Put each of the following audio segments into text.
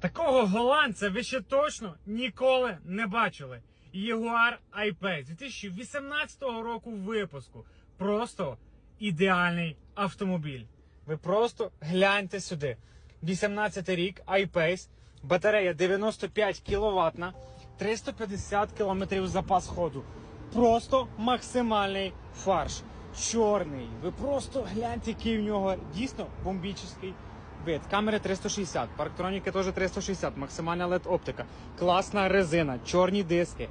Такого голландця ви ще точно ніколи не бачили. Jaguar I-Pace 2018 року випуску. Просто ідеальний автомобіль. Ви просто гляньте сюди. 18 рік I-Pace, батарея 95 кВт, 350 км запас ходу. Просто максимальний фарш. Чорний. Ви просто гляньте, який в нього дійсно бомбічний вид. Камери 360, парктроніки теж 360, максимальна LED оптика, класна резина, чорні диски.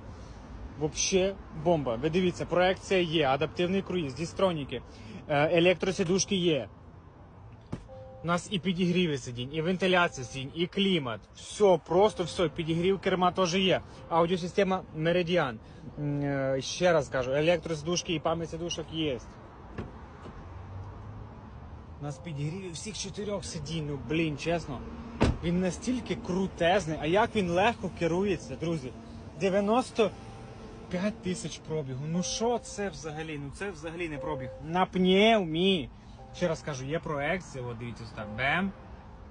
Вообще бомба. Ви дивіться, проекція є, адаптивний круїз, дістроніки, електросідушки є. У нас і підігріви сидінь, і вентиляція сидінь, і клімат. Все, просто все. Підігрів керма теж є. Аудіосистема Meridian. Е, Ще раз кажу, електросидушки і пам'ять сидушок є. Нас підігрів всіх чотирьох сидінь, ну блін, чесно. Він настільки крутезний, а як він легко керується, друзі. 95 тисяч пробігу. Ну що це взагалі? Ну це взагалі не пробіг. На пневмі. Ще раз кажу, є проекція, от дивіться так. Бем.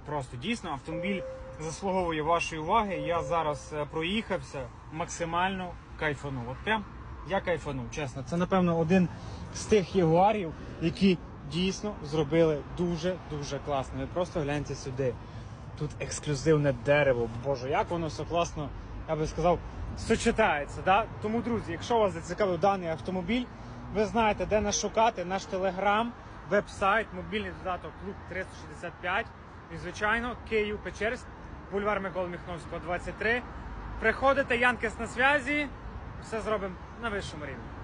Просто дійсно автомобіль заслуговує вашої уваги. Я зараз е, проїхався, максимально кайфанув. От прям я кайфанув, чесно. Це, напевно, один з тих ягуарів, які дійсно зробили дуже-дуже класно. Ви просто гляньте сюди. Тут ексклюзивне дерево. Боже, як воно все класно, я би сказав, сочетається. Да? Тому, друзі, якщо вас зацікавив даний автомобіль, ви знаєте, де нас шукати, наш телеграм, веб-сайт, мобільний додаток Клуб 365. І, звичайно, Київ Печерськ, бульвар Миколи Міхновського, 23. Приходите, Янкес на зв'язі, все зробимо на вищому рівні.